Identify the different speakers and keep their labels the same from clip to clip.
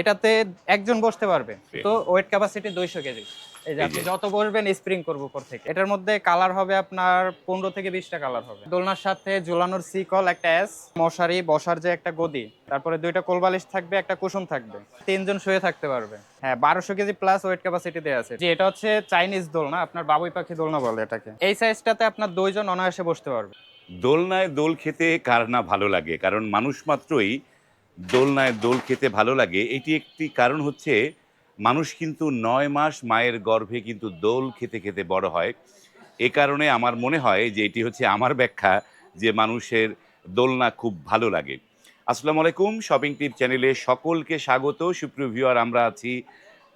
Speaker 1: এটাতে একজন বসতে পারবে। তো ওয়েট ক্যাপাসিটি দুইশো কেজি। এই যে আপনি যত বসবেন স্প্রিং করব উপর থেকে। এটার মধ্যে কালার হবে আপনার পনেরো থেকে বিশটা কালার হবে। দোলনার সাথে ঝুলানোর সিকল একটা এস মশারি বসার যে একটা গদি তারপরে দুইটা কোলবালিশ থাকবে একটা কুশন থাকবে। তিনজন শুয়ে থাকতে পারবে। হ্যাঁ বারোশো কেজি প্লাস ওয়েট ক্যাপাসিটি দেওয়া আছে। যে এটা হচ্ছে চাইনিজ দোলনা আপনার বাবুই পাখি দোলনা বলে এটাকে। এই সাইজটাতে আপনার দুইজন অনায়াসে বসতে পারবে।
Speaker 2: দোলনায় দোল খেতে কার না ভালো লাগে? কারণ মানুষ মাত্রই দোলনায় দোল খেতে ভালো লাগে, এটি একটি কারণ হচ্ছে মানুষ কিন্তু নয় মাস মায়ের গর্ভে কিন্তু দোল খেতে খেতে বড় হয়। এ কারণে আমার মনে হয় যে এটি হচ্ছে আমার ব্যাখ্যা যে মানুষের দোলনা খুব ভালো লাগে। আসসালামু আলাইকুম, শপিং টিপ চ্যানেলে সকলকে স্বাগত। সুপ্রিয় ভিউয়ার, আমরা আছি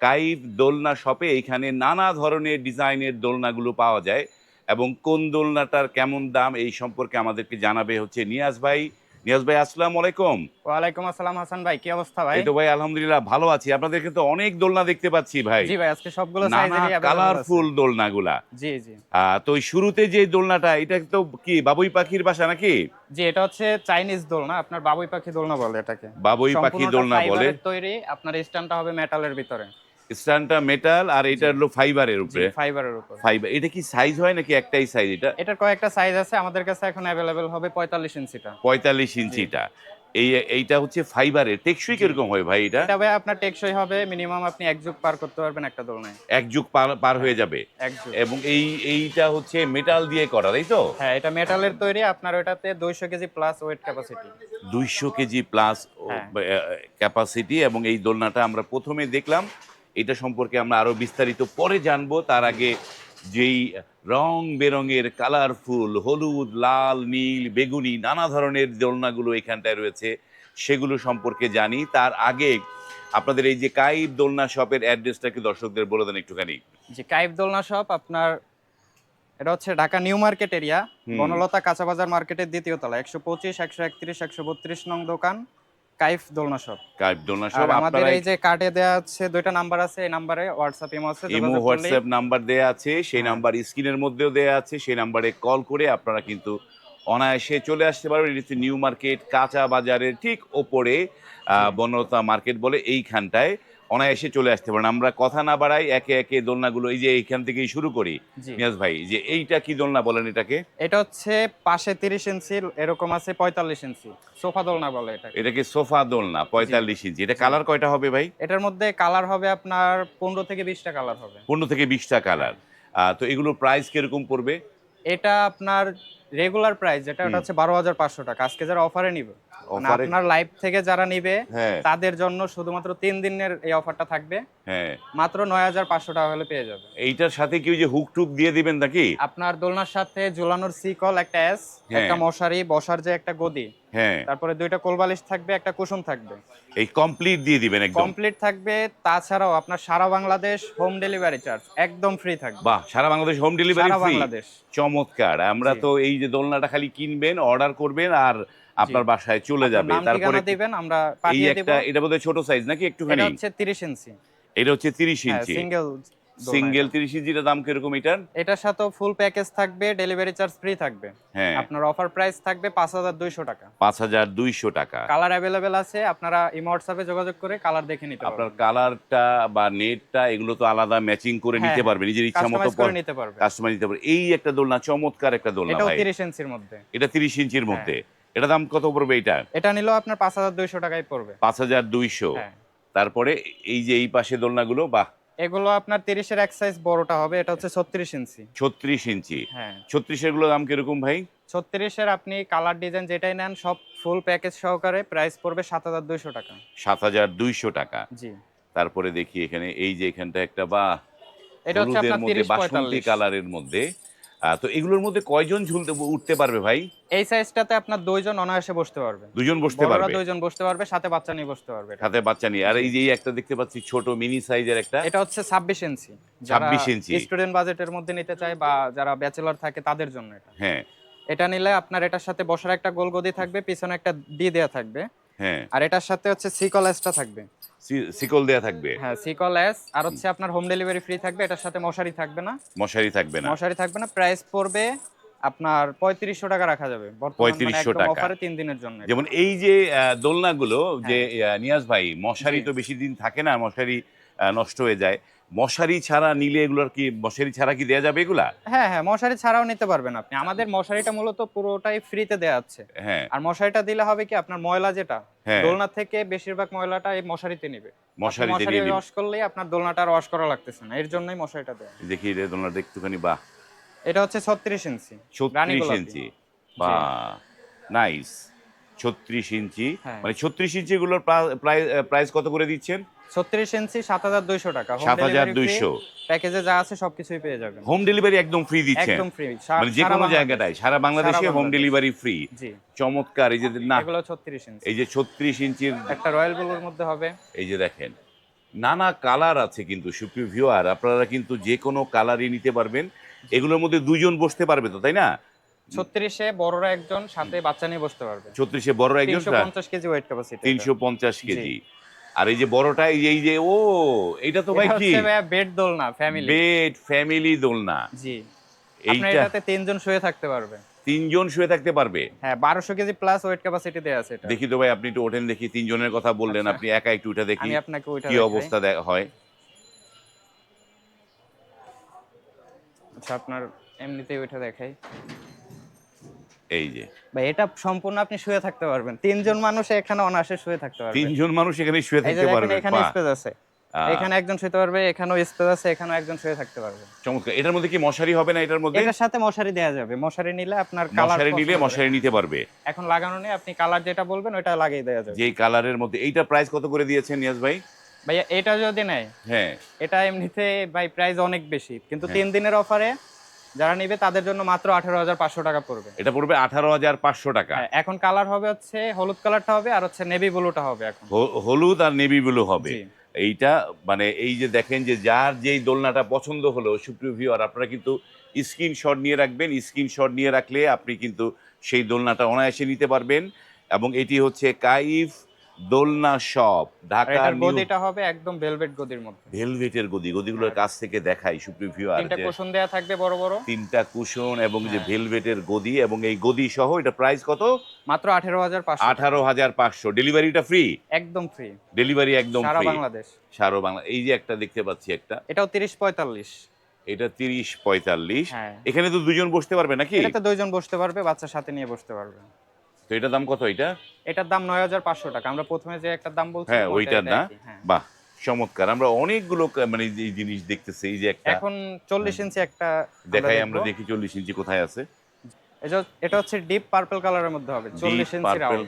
Speaker 2: কাইভ দোলনা শপে। এইখানে নানা ধরনের ডিজাইনের দোলনাগুলো পাওয়া যায় এবং কোন দোলনাটার কেমন দাম এই সম্পর্কে আমাদেরকে জানাবে হচ্ছে নিয়াজ ভাই। নিয়াজ ভাই আসসালামু আলাইকুম।
Speaker 1: ওয়ালাইকুম আসসালাম হাসান ভাই কি অবস্থা ভাই?
Speaker 2: তো ভাই আলহামদুলিল্লাহ ভালো আছি। আপনাদের কিন্তু অনেক দোলনা দেখতে পাচ্ছি ভাই।
Speaker 1: জি ভাই আজকে সবগুলো সাইজেরই
Speaker 2: কালারফুল দোলনাগুলা।
Speaker 1: জি জি।
Speaker 2: তো ওই শুরুতে যে দোলনাটা এটা তো কি বাবুই পাখির বাসা নাকি?
Speaker 1: জি এটা হচ্ছে চাইনিজ দোলনা আপনার বাবুই পাখি দোলনা বলে এটাকে।
Speaker 2: বাবুই পাখি দোলনা বলে।
Speaker 1: তৈরি আপনার স্ট্যান্ডটা হবে মেটালের ভিতরে।
Speaker 2: স্ট্যান্ডটা মেটাল আর এটা হলো ফাইবারের উপরে।
Speaker 1: ফাইবারের উপর।
Speaker 2: ফাইবার এটা কি সাইজ হয় নাকি একটাই সাইজ এটা?
Speaker 1: এটার কয়েকটা সাইজ আছে আমাদের কাছে এখন অ্যাভেলেবেল হবে পঁয়তাল্লিশ ইঞ্চিটা।
Speaker 2: পঁয়তাল্লিশ ইঞ্চিটা। এই এইটা হচ্ছে ফাইবারের টেকসই কীরকম হয় ভাই এটা?
Speaker 1: এটা ভাই আপনার টেকসই হবে মিনিমাম আপনি এক যুগ পার করতে পারবেন একটা দোলনায়।
Speaker 2: এক যুগ পার পার হয়ে যাবে।
Speaker 1: এক
Speaker 2: এবং এই এইটা হচ্ছে মেটাল দিয়ে করা তাই তো?
Speaker 1: হ্যাঁ এটা মেটালের তৈরি আপনার ওটাতে দুইশো কেজি প্লাস ওয়েট ক্যাপাসিটি
Speaker 2: দুইশো কেজি প্লাস
Speaker 1: হ্যাঁ।
Speaker 2: ক্যাপাসিটি এবং এই দোলনাটা আমরা প্রথমে দেখলাম এটা সম্পর্কে আমরা আরও বিস্তারিত পরে জানব। তার আগে যেই রং বেরঙের কালারফুল হলুদ লাল নীল বেগুনি নানা ধরনের দোলনাগুলো এখানটায় রয়েছে সেগুলো সম্পর্কে জানি। তার আগে আপনাদের এই যে কাইব দোলনা শপের অ্যাড্রেসটাকে দর্শকদের বলে দেন একটুখানি?
Speaker 1: যে কাইব দোলনা শপ আপনার এটা হচ্ছে Dhaka new market area. Banalata কাঁচাবাজার মার্কেটের দ্বিতীয় তলা একশো পঁচিশ একশো একত্রিশ একশো বত্রিশ নং দোকান। কাইফ দোলনা শপ।
Speaker 2: কাইফ দোলনা শপ
Speaker 1: আমাদের এই যে কার্ডে আছে দুইটা নাম্বার আছে এই নাম্বারে হোয়াটসঅ্যাপ ইমো আছে
Speaker 2: ইমো হোয়াটসঅ্যাপ নাম্বার দেয়া আছে সেই
Speaker 1: হ্যাঁ।
Speaker 2: নাম্বার স্ক্রিনের মধ্যেও দেয়া আছে সেই নাম্বারে কল করে আপনারা কিন্তু অনায়াসে চলে আসতে পারবেন। এটি নিউ মার্কেট কাঁচা বাজারের ঠিক ওপরে আহ, বনলতা মার্কেট বলে এইখানটায়। অনায়াসে চলে আসতে পারেন। আমরা কথা না বাড়াই একে একে দোলনাগুলো এই যে এইখান থেকেই শুরু করি নিয়াজ ভাই যে এইটা কি দোলনা বলেন এটাকে?
Speaker 1: এটা হচ্ছে পাশে তিরিশ ইঞ্চি এরকম আছে পঁয়তাল্লিশ ইঞ্চি সোফা দোলনা বলে এটা
Speaker 2: এটাকে সোফা দোলনা পঁয়তাল্লিশ ইঞ্চি এটা কালার কয়টা হবে ভাই?
Speaker 1: এটার মধ্যে কালার হবে আপনার পনেরো থেকে বিশটা কালার হবে।
Speaker 2: পনেরো থেকে বিশটা কালার। তো এগুলো প্রাইস কীরকম পড়বে?
Speaker 1: এটা আপনার রেগুলার প্রাইস যেটা। ওটা হচ্ছে বারো হাজার পাঁচশো টাকা। আজকে যারা অফারে নিবে
Speaker 2: অফারে
Speaker 1: আপনার লাইভ থেকে যারা নিবে
Speaker 2: হ্যাঁ।
Speaker 1: তাদের জন্য শুধুমাত্র তিন দিনের এই অফারটা থাকবে।
Speaker 2: হ্যাঁ।
Speaker 1: মাত্র নয় হাজার পাঁচশো টাকা হলে পেয়ে যাবে।
Speaker 2: এইটার সাথে কি ওই যে হুক টুক দিয়ে দিবেন নাকি?
Speaker 1: আপনার দোলনার সাথে ঝুলানোর সিকল একটা এস
Speaker 2: হ্যাঁ।
Speaker 1: একটা মশারি বসার যে একটা গদি
Speaker 2: হ্যাঁ।
Speaker 1: তারপরে দুইটা কোলবালিশ থাকবে একটা কুশন থাকবে।
Speaker 2: এই কমপ্লিট দিয়ে দিবেন একদম।
Speaker 1: কমপ্লিট থাকবে তাছাড়াও আপনার সারা বাংলাদেশ হোম ডেলিভারি চার্জ একদম ফ্রি থাকবে।
Speaker 2: বাহ সারা Bangladesh home delivery free
Speaker 1: Bangladesh.
Speaker 2: চমৎকার। আমরা তো এই যে দোলনাটা খালি কিনবেন অর্ডার করবেন আর আপনার বাসায় চলে যাবে। তারপরে
Speaker 1: দিবেন আমরা পাঠিয়ে দেব।
Speaker 2: এটা বোধহয় ছোট সাইজ নাকি একটুখানি?
Speaker 1: এটা হচ্ছে 30 ইঞ্চি
Speaker 2: এটা হচ্ছে তিরিশ
Speaker 1: হ্যাঁ
Speaker 2: ইঞ্চি
Speaker 1: সিঙ্গেল
Speaker 2: সিঙ্গেল তিরিশ ইঞ্চিটা দাম কীরকম এটার?
Speaker 1: এটার সাথে ফুল প্যাকেজ থাকবে ডেলিভারি চার্জ ফ্রি থাকবে।
Speaker 2: হ্যাঁ।
Speaker 1: আপনার অফার প্রাইস থাকবে পাঁচ হাজার দুইশো টাকা।
Speaker 2: পাঁচ হাজার দুইশো টাকা।
Speaker 1: কালার অ্যাভেলেবেল আছে আপনারা ইমো হোয়াটসঅ্যাপে যোগাযোগ করে কালার দেখে নিতে পারবেন।
Speaker 2: আপনার কালারটা বা নেটটা এগুলো তো আলাদা ম্যাচিং করে নিতে
Speaker 1: হ্যাঁ,
Speaker 2: পারবে নিজের ইচ্ছা মতো
Speaker 1: করে নিতে পারবে।
Speaker 2: কাস্টমার নিতে পারবে। এই একটা দোলনা চমৎকার একটা দোলনা ভাই।
Speaker 1: 30 ইঞ্চির মধ্যে।
Speaker 2: এটা তিরিশ ইঞ্চির
Speaker 1: হ্যাঁ।
Speaker 2: মধ্যে। এটা দাম কত পড়বে এটা?
Speaker 1: এটা নিলেও আপনার পাঁচ হাজার দুইশো টাকায় পড়বে।
Speaker 2: পাঁচ হাজার দুইশো।
Speaker 1: হ্যাঁ।
Speaker 2: তারপরে এই যে এই পাশে দোলনাগুলো বাহ!
Speaker 1: এগুলো আপনার তিরিশের এক সাইজ বড়টা হবে এটা হচ্ছে ছত্রিশ ইঞ্চি।
Speaker 2: ছত্রিশ ইঞ্চি।
Speaker 1: হ্যাঁ।
Speaker 2: ছত্রিশেরগুলো দাম কীরকম ভাই?
Speaker 1: ছত্রিশের আপনি কালার ডিজাইন যেটাই নেন সব ফুল প্যাকেজ সহকারে প্রাইস পড়বে সাত হাজার দুইশো টাকা।
Speaker 2: সাত হাজার দুইশো টাকা।
Speaker 1: জি।
Speaker 2: তারপরে দেখি এখানে এই যে এখানটা একটা বা
Speaker 1: এটা হচ্ছে আপনার তিরিশ
Speaker 2: কালারের মধ্যে। তো এগুলোর মধ্যে কয়জন ঝুলতে উঠতে পারবে ভাই?
Speaker 1: এই সাইজটাতে আপনার দুইজন অনায়াসে বসতে পারবে।
Speaker 2: দুজন বসতে পারবে?
Speaker 1: দুইজন বসতে পারবে সাথে বাচ্চা নিয়ে বসতে পারবে
Speaker 2: সাথে বাচ্চা নিয়ে। আর এই যে একটা দেখতে পাচ্ছি ছোট মিনি সাইজের একটা।
Speaker 1: এটা হচ্ছে ছাব্বিশ ইঞ্চি
Speaker 2: 26 ইঞ্চি।
Speaker 1: স্টুডেন্ট বাজেটের মধ্যে নিতে চায় বা যারা ব্যাচেলর থাকে তাদের জন্য এটা।
Speaker 2: হ্যাঁ।
Speaker 1: এটা নিলে আপনার এটার সাথে বসার একটা গোল গদি থাকবে পিছনে একটা ডি দেয়া থাকবে।
Speaker 2: হ্যাঁ।
Speaker 1: আর এটার সাথে হচ্ছে সিকল এসটা থাকবে।
Speaker 2: সি- শিকল দেয়া থাকবে।
Speaker 1: হ্যাঁ সিকল এস আর হচ্ছে আপনার হোম ডেলিভারি ফ্রি থাকবে এটার সাথে মশারি থাকবে না।
Speaker 2: মশারি থাকবে না।
Speaker 1: মশারি থাকবে না প্রাইস পড়বে আপনার পঁয়ত্রিশশো টাকা রাখা যাবে। পঁয়ত্রিশশো
Speaker 2: টাকা।
Speaker 1: অফারে তিন দিনের জন্য
Speaker 2: যেমন এই যে দোলনাগুলো যে
Speaker 1: হ্যাঁ।
Speaker 2: নিয়াজ ভাই মশারি তো বেশি দিন থাকে না মশারি নষ্ট হয়ে যায়। মশারি ছাড়া নিলে এগুলোর কি মশারি ছাড়া কি দেয়া যাবে এগুলা?
Speaker 1: হ্যাঁ হ্যাঁ মশারি ছাড়াও নিতে পারবেন আপনি। আমাদের মশারিটা মূলত পুরোটাই ফ্রিতে দেওয়া আছে।
Speaker 2: হ্যাঁ।
Speaker 1: আর মশারিটা দিলে হবে কি আপনার ময়লা যেটা
Speaker 2: হ্যাঁ।
Speaker 1: দোলনা থেকে বেশিরভাগ ময়লাটা এই মশারিতে নিবে।
Speaker 2: মশারিতে
Speaker 1: মশারি
Speaker 2: নিয়ে
Speaker 1: ওয়াশ করলেই আপনার দোলনাটা আর ওয়াশ করা লাগতেছে না। এর জন্যই মশারিটা দেওয়া
Speaker 2: দেখি রে দোলনাটা একটুখানি বাহ।
Speaker 1: এটা হচ্ছে ছত্রিশ ইঞ্চি। রানী
Speaker 2: ছত্রিশ
Speaker 1: গোলাপি।
Speaker 2: ইঞ্চি। বা নাইস ছত্রিশ ইঞ্চি।
Speaker 1: হ্যাঁ।
Speaker 2: মানে ছত্রিশ ইঞ্চি গুলোর প্রাইস কত করে দিচ্ছেন?
Speaker 1: ছত্রিশ ইঞ্চি সাত হাজার দুইশো টাকা।
Speaker 2: সাত হাজার দুইশো।
Speaker 1: প্যাকেজে যা আছে সবকিছুই পেয়ে যাবেন।
Speaker 2: হোম ডেলিভারি একদম ফ্রি দিচ্ছেন।
Speaker 1: একদম ফ্রি
Speaker 2: মানে যে কোনো জায়গাটায় সারা বাংলাদেশে হোম ডেলিভারি ফ্রি চমৎকার এই যে না
Speaker 1: এগুলো ছত্রিশ ইঞ্চি।
Speaker 2: এই যে ছত্রিশ ইঞ্চির
Speaker 1: একটা রয়্যাল ব্লুর মধ্যে হবে।
Speaker 2: এই যে দেখেন নানা কালার আছে কিন্তু সুপ্রিয় ভিউয়ার আপনারা কিন্তু যে কোনো কালারই নিতে পারবেন। এগুলোর মধ্যে দুজন বসতে পারবে তো তাই না?
Speaker 1: ছত্রিশে বড়রা একজন সাথে বাচ্চা নিয়ে বসতে পারবে।
Speaker 2: ছত্রিশে বড় একজন
Speaker 1: পঞ্চাশ কেজি ওয়েট ক্যাপাসিটি
Speaker 2: তিনশো পঞ্চাশ কেজি। আর এই যে বড়টা এই যে- ও এটা তো ভাই কি?
Speaker 1: বেড দোলনা ফ্যামিলি
Speaker 2: বেড ফ্যামিলি দোলনা।
Speaker 1: জি।
Speaker 2: এইটা
Speaker 1: এটাতে তিনজন শুয়ে থাকতে পারবে।
Speaker 2: তিনজন শুয়ে থাকতে পারবে?
Speaker 1: হ্যাঁ বারোশো কেজি প্লাস ওয়েট ক্যাপাসিটি দেওয়া আছে
Speaker 2: দেখি তো ভাই আপনি একটু ওঠেন দেখি তিনজনের কথা বললেন
Speaker 1: আচ্ছা।
Speaker 2: আপনি একা একটু উঠে দেখি
Speaker 1: আপনাকে
Speaker 2: কি অবস্থা দে- হয়।
Speaker 1: আচ্ছা আপনার এমনিতেই ওইটা দেখাই।
Speaker 2: এই যে।
Speaker 1: ভাই এটা সম্পূর্ণ আপনি শুয়ে থাকতে পারবেন। তিনজন মানুষ এখানে অনায়াসে শুয়ে থাকতে পারবে।
Speaker 2: তিনজন মানুষ এখানে শুয়ে থাকতে পারবে।
Speaker 1: এখানে স্পেস আছে। এখানে একজন শুতে পারবে এখানেও স্পেস আছে এখানেও একজন শুয়ে থাকতে পারবে।
Speaker 2: চমৎকার। এটার মধ্যে কি মশারি হবে না এটার মধ্যে?
Speaker 1: এটার সাথে মশারি দেওয়া যাবে। মশারি নিলে আপনার কালার
Speaker 2: মশারি নিলে মশারি নিতে পারবে।
Speaker 1: এখন লাগানো নেই আপনি কালার যেটা বলবেন ওটা লাগিয়ে দেওয়া যাবে।
Speaker 2: যেই কালারের মধ্যে। এইটা প্রাইস কত করে দিয়েছেন নিয়াজ ভাই?
Speaker 1: ভাইয়া এটা যদি নেয়
Speaker 2: হ্যাঁ।
Speaker 1: এটা এমনিতে ভাই প্রাইস অনেক বেশি। কিন্তু
Speaker 2: হ্যাঁ।
Speaker 1: তিন দিনের অফারে যারা নিবে তাদের জন্য মাত্র আঠারো হাজার পাঁচশো টাকা পড়বে।
Speaker 2: এটা পড়বে আঠারো হাজার পাঁচশো টাকা।
Speaker 1: হ্যাঁ, এখন কালার হবে হচ্ছে হলুদ কালারটা হবে আর হচ্ছে নেভি ব্লুটা হবে এখন।
Speaker 2: হলুদ আর নেভি ব্লু হবে। এইটা মানে এই যে দেখেন যে যার যেই দোলনাটা পছন্দ হলো সুপ্রিয় ভিউয়ার আপনারা কিন্তু স্ক্রিনশট নিয়ে রাখবেন। স্ক্রিনশট নিয়ে রাখলে আপনি কিন্তু সেই দোলনাটা অনায়াসে নিতে পারবেন। এবং এটি হচ্ছে কাইফ দোলনা শপ
Speaker 1: আর
Speaker 2: ঢাকা
Speaker 1: গদিটা হবে একদম ভেলভেট গদির মধ্যে।
Speaker 2: ভেলভেটের গদি গদিগুলোর কাছ থেকে দেখাই সুপ্রিয় ভিউয়ার
Speaker 1: তিনটা কুশন দেয়া থাকবে বড় বড়।
Speaker 2: তিনটা কুশন এবং যে
Speaker 1: হ্যাঁ।
Speaker 2: ভেলভেটের গদি এবং এই গদি সহ এটা প্রাইস কত?
Speaker 1: মাত্র আঠেরো হাজার পাঁচশো
Speaker 2: আঠারো হাজার পাঁচশো। ডেলিভারিটা ফ্রি
Speaker 1: একদম ফ্রি
Speaker 2: ডেলিভারি একদম ফ্রি সারা
Speaker 1: বাংলাদেশ।
Speaker 2: সারো বাংলা এই যে একটা দেখতে পাচ্ছি একটা।
Speaker 1: এটাও তিরিশ পঁয়তাল্লিশ।
Speaker 2: এটা তিরিশ পঁয়তাল্লিশ।
Speaker 1: হ্যাঁ।
Speaker 2: এখানে তো দুজন বসতে পারবে নাকি?
Speaker 1: এটাতে দুইজন বসতে পারবে বাচ্চা সাথে নিয়ে বসতে পারবে।
Speaker 2: তো এটার দাম কত এটা?
Speaker 1: এটার দাম নয় হাজার পাঁচশো টাকা। আমরা প্রথমে যে একটা দাম বলছি
Speaker 2: হ্যাঁ ওইটার না?
Speaker 1: হ্যাঁ।
Speaker 2: বাহ চমৎকার। আমরা অনেকগুলো মানে এই জিনিস দেখতেছি এই যে একটা।
Speaker 1: এখন চল্লিশ ইঞ্চি একটা
Speaker 2: দেখাই আমরা দেখি চল্লিশ ইঞ্চি কোথায় আছে।
Speaker 1: এটা- এটা হচ্ছে ডিপ পার্পল কালারের মধ্যে হবে চল্লিশ inch
Speaker 2: purple
Speaker 1: round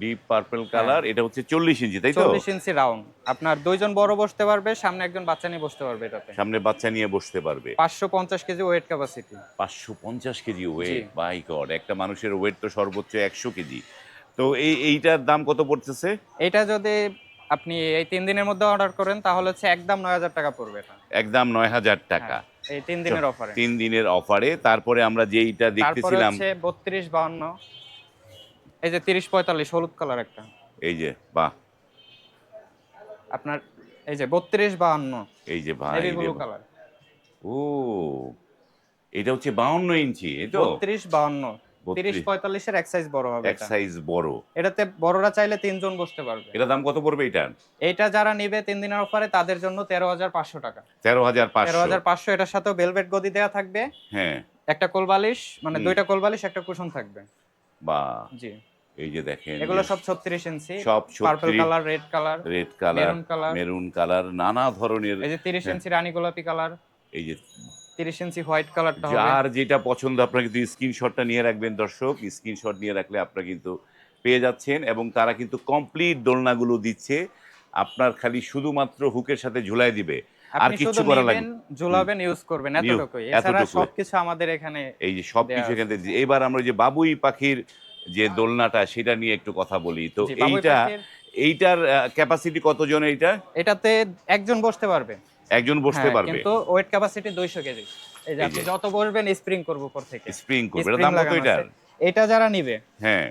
Speaker 2: deep purple colour এটা হচ্ছে চল্লিশ ইঞ্চি তাই তো?
Speaker 1: চল্লিশ ইঞ্চি রাউন্ড আপনার দুইজন বড় বসতে পারবে সামনে একজন বাচ্চা নিয়ে বসতে পারবে এটাতে।
Speaker 2: সামনে বাচ্চা নিয়ে বসতে পারবে।
Speaker 1: পাঁচশো পঞ্চাশ কেজি ওয়েট ক্যাপাসিটি
Speaker 2: পাঁচশো পঞ্চাশ কেজি ওয়েট বাই গড একটা মানুষের ওয়েট তো সর্বোচ্চ একশো কেজি। তো এই এইটার দাম কত পড়তেছে?
Speaker 1: এটা যদি আপনি এই তিন দিনের মধ্যে অর্ডার করেন তাহলে হচ্ছে একদম নয় হাজার টাকা পড়বে এটা।
Speaker 2: একদম নয় হাজার টাকা।
Speaker 1: হ্যাঁ, এই তিন দিনের অফারে
Speaker 2: তিন দিনের অফারে তারপরে আমরা যেইটা দেখতেছিলাম
Speaker 1: হচ্ছে বত্রিশ বাহান্ন। এই যে তিরিশ পঁয়তাল্লিশ হলুদ কালার একটা।
Speaker 2: এই যে বাহ।
Speaker 1: আপনার এই যে বত্রিশ বাহান্ন
Speaker 2: এই যে ভাই
Speaker 1: ব্লু কালার
Speaker 2: ও এটা হচ্ছে বাউন্ন ইঞ্চি এই তো?
Speaker 1: বত্রিশ বাহান্ন। তিরিশ
Speaker 2: 32
Speaker 1: পঁয়তাল্লিশের এক সাইজ বড় হবে
Speaker 2: এক সাইজ বড়।
Speaker 1: এটাতে বড়রা চাইলে তিনজন বসতে পারবে।
Speaker 2: এটা দাম কত পড়বে এটার
Speaker 1: এইটা যারা নিবে তিন দিনের অফারে তাদের জন্য তেরো হাজার পাঁচশো টাকা।
Speaker 2: তেরো হাজার
Speaker 1: তেরো হাজার পাঁচশো এটার সাথেও বেলভেট গদি দেওয়া থাকবে।
Speaker 2: হ্যাঁ।
Speaker 1: একটা কোলবালিশ মানে দুইটা কোলবালিশ একটা কুশন থাকবে।
Speaker 2: বা
Speaker 1: জি।
Speaker 2: এই যে দেখেন
Speaker 1: এগুলো সব ছত্রিশ ইঞ্চি
Speaker 2: সব
Speaker 1: purple colour red colour
Speaker 2: red colour
Speaker 1: maroon colour
Speaker 2: নানা ধরনের
Speaker 1: এই যে তিরিশ
Speaker 2: হ্যাঁ।
Speaker 1: ইঞ্চি রানী গোলাপি কালার
Speaker 2: এই যে
Speaker 1: তিরিশ ইঞ্চি হোয়াইট কালারটা হবে।
Speaker 2: যার যেটা পছন্দ আপনারা কিন্তু স্ক্রিনশটটা নিয়ে রাখবেন দর্শক স্ক্রিনশট নিয়ে রাখলে আপনারা কিন্তু পেয়ে যাচ্ছেন এবং তারা কিন্তু কমপ্লিট দোলনাগুলো দিচ্ছে। আপনার খালি শুধুমাত্র হুকের সাথে ঝুলাই দিবে। আর
Speaker 1: শুধু
Speaker 2: করা লাগবে
Speaker 1: ঝুলাবেন ইউজ করবেন এতটুকুই। এছাড়া সবকিছু আমাদের এখানে
Speaker 2: এই যে সব কিছু
Speaker 1: দেয়া
Speaker 2: এখান এবার আমরা যে বাবুই পাখির যে দোলনাটা সেটা নিয়ে একটু কথা বলি। তো এইটা এইটার ক্যাপাসিটি কতজন এইটা?
Speaker 1: এটাতে একজন বসতে পারবে।
Speaker 2: একজন বসতে
Speaker 1: হ্যাঁ,
Speaker 2: পারবে।
Speaker 1: কিন্তু ওয়েট ক্যাপাসিটি দুইশো কেজি। এই যে আপনি যত বসবেন স্প্রিং করব উপর থেকে।
Speaker 2: স্প্রিং করবে। দাম কত
Speaker 1: আছে। এটা যারা নিবে
Speaker 2: হ্যাঁ।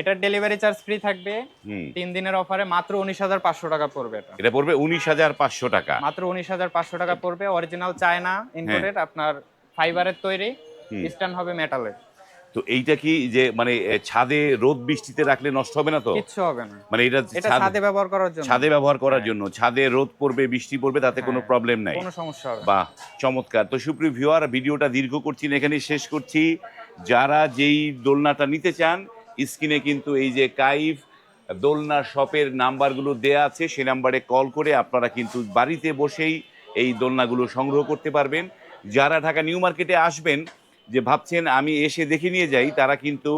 Speaker 1: এটার ডেলিভারি চার্জ ফ্রি থাকবে। তিন দিনের অফারে মাত্র উনিশ হাজার পাঁচশো টাকা পড়বে এটা।
Speaker 2: এটা পড়বে উনিশ হাজার পাঁচশো টাকা।
Speaker 1: মাত্র উনিশ হাজার পাঁচশো টাকা পড়বে। অরিজিনাল চায়না ইনপুটেড আপনার ফাইবারের তৈরি। স্ট্যান্ড হবে মেটালের
Speaker 2: তো এইটা কি যে মানে ছাদে রোদ বৃষ্টিতে রাখলে নষ্ট হবে না তো?
Speaker 1: কিচ্ছু হবে না।
Speaker 2: মানে এটা
Speaker 1: এটা
Speaker 2: ছাদে
Speaker 1: ব্যবহার করার জন্য।
Speaker 2: ছাদে ব্যবহার করার
Speaker 1: হ্যাঁ।
Speaker 2: জন্য। ছাদে রোদ পড়বে বৃষ্টি পড়বে তাতে কোনো
Speaker 1: হ্যাঁ,
Speaker 2: প্রবলেম নাই।
Speaker 1: কোনো সমস্যা হবে।
Speaker 2: বাহ চমৎকার। তো সুপ্রিয় ভিউয়ার ভিডিওটা দীর্ঘ করছি না এখানে শেষ করছি। যারা যেই দোলনাটা নিতে চান স্ক্রিনে কিন্তু এই যে কাইফ দোলনা শপের নাম্বারগুলো দেয়া আছে সে নাম্বারে কল করে আপনারা কিন্তু বাড়িতে বসেই এই দোলনাগুলো সংগ্রহ করতে পারবেন। যারা ঢাকা নিউ মার্কেটে আসবেন যে ভাবছেন আমি এসে দেখে নিয়ে যাই তারা কিন্তু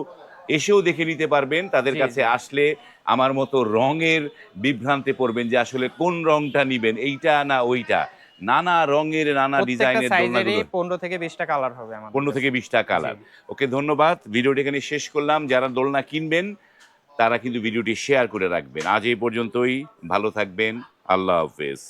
Speaker 2: এসেও দেখে নিতে পারবেন। তাদের কাছে আসলে আমার মতো রঙের বিভ্রান্তে পড়বেন যে আসলে কোন রংটা নিবেন এইটা না ওইটা। নানা রঙের নানা ডিজাইনের দোলনাগুলো
Speaker 1: পনেরো থেকে বিশটা কালার হবে আমাদের
Speaker 2: পনেরো থেকে বিশটা কালার ওকে ধন্যবাদ। ভিডিওটি এখানে শেষ করলাম। যারা দোলনা কিনবেন তারা কিন্তু ভিডিওটি শেয়ার করে রাখবেন। আজ এই পর্যন্তই। ভালো থাকবেন। আল্লাহ হাফেজ।